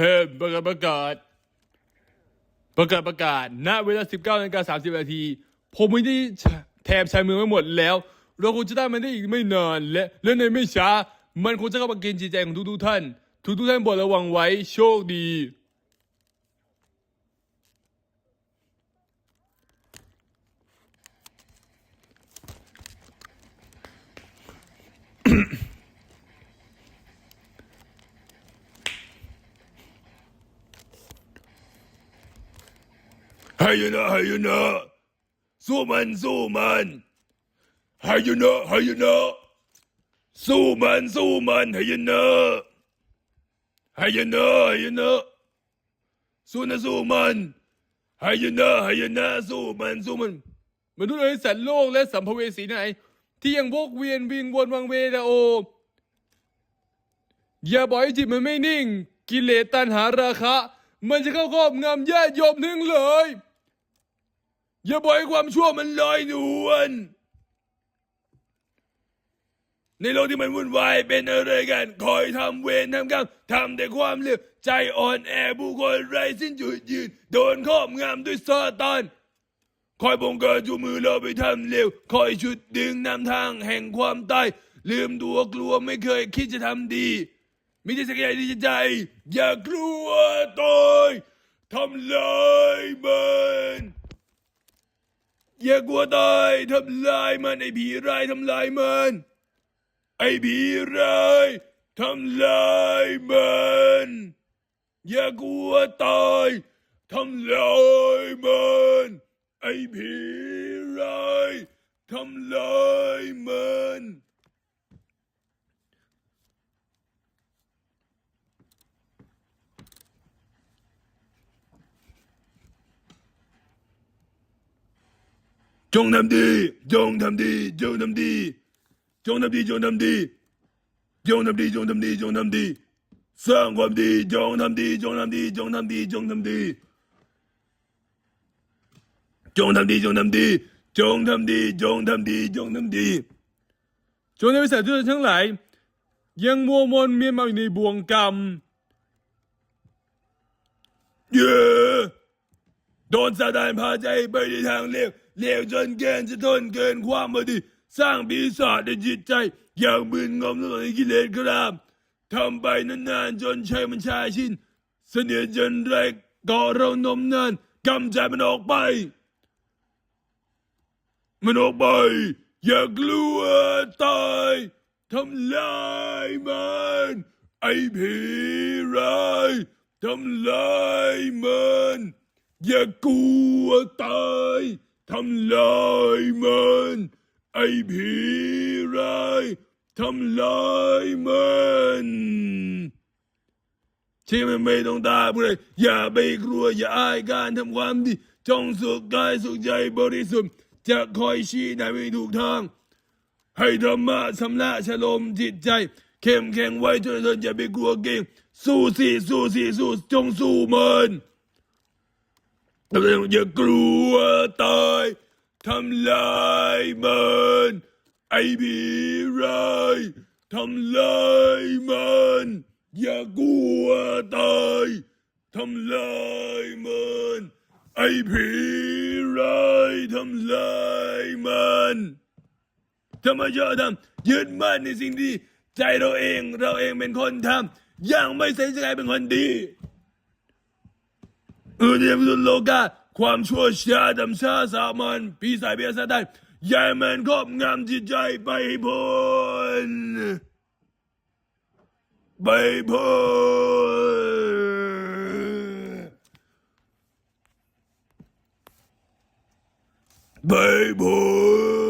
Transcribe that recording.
เฮ้ประกาศประกาศประกาศประกาศณเวลา 19นาฬิกา30นาที ผมไม่ได้แถบชายเมืองไม่หมดแล้ว เราคงจะได้มันได้อีกไม่นานและและในไม่ช้า มันคงจะเข้ามากินจิตใจของทุกๆท่าน ทุกๆท่านโปรดระวังไว้โชคดี ให้ยนะให้ยนะสู้มันสู้มันให้ยนะให้ยนะสู้มันสู้มันให้ยนะให้ยนะให้ยนะสู้นะสู้มันให้ยนะให้ยนะสู้มันสู้มันมนุษย์ในสัตว์โลกและสัมภเวสีไหน ที่ยังวกเวียนวิงวนวังเวนะโออย่าปล่อยให้จิตมันไม่นิ่ง กิเลสตัณหาราคะ มันจะเข้าครอบงำญาติโยมนึงเลย อย่าปล่อยความชั่วมันลอยนวลในโลกที่มันวุ่นวายเป็นอะไรกัน คอยทำเวรทำกรรมทำแต่ความเลวใจอ่อนแอผู้คนไร้สิ้นจุดยืน โดนครอบงำด้วยซาตานคอยบงการจูมือเราไปทำเลวคอยชุดดึงนำทางแห่งความตายลืมตัวกลัวไม่เคยคิดจะทำดีมิได้สักอย่างที่จะใจ อย่ากลัวตายทำลายมัน อย่ากลัวตายทำลายมันไอ้ผีร้ายทำลายมัน ไอ้ผีร้ายทำลายมันอย่ากลัวตายทำลายมันไอ้ผีร้ายทำลายมัน จงทำดี จงทำดี จงทำดี จงทำดี จงทำดี จงทำดี จงทำดี จงทำดี สร้างความดี จงทำดี จงทำดี จงทำดี จงทำดี จงทำดี จงทำดี จงทำดี จงทำดี จงทำดี จงในวิสัยทุกท่านทั้งหลาย ยังมัวมนเมียนมาอยู่ในบ่วงกรรม เย้โดนซาตานพาใจไปในทางเลว เลวจนเกินจะทนเกินความพอดี สร้างปีศาจในจิตใจ อย่างมึนงมตลอดในกิเลสกรามทำไปนานๆ จนใช้มันชาชิน เสนียจนแรกก่อเรานมนานกำจัดมันออกไป มันออกไป อย่ากลัวตายทำลายมันไอ้ผีร้ายทำลายมันอย่ากลัวตาย ทำลายมันไอ้ผีร้ายทำลายมันที่มันไม่ต้องตายผู้ใดอย่าไปกลัวอย่าอายการทำความดีจงสุขกายสุขใจบริสุทธิ์จะคอยชี้นำไปถูกทาง ให้ธรรมะชำระชโลมจิตใจ เข้มแข็งไว้จนทนอย่าไปกลัวเก่งสู้สิสู้สิสู้จงสู้มัน อย่ากลัวตายทำลายมันไอ้ผีร้ายทำลายมันอย่ากลัวตายทำลายมันไอ้ผีร้ายทำลายมันธรรมชาติทำยึดมั่นในสิ่งที่ใจเราเองเราเองเป็นคนทำย่างไม่ใส่ใจเป็นคนดี เออเดียมสุดโลกาความชั่วช้าดำชาสามัญปีศาจเบียสาตันยาให้มันครอบงำจิตใจไปพ้นไปพ้นไปพ้น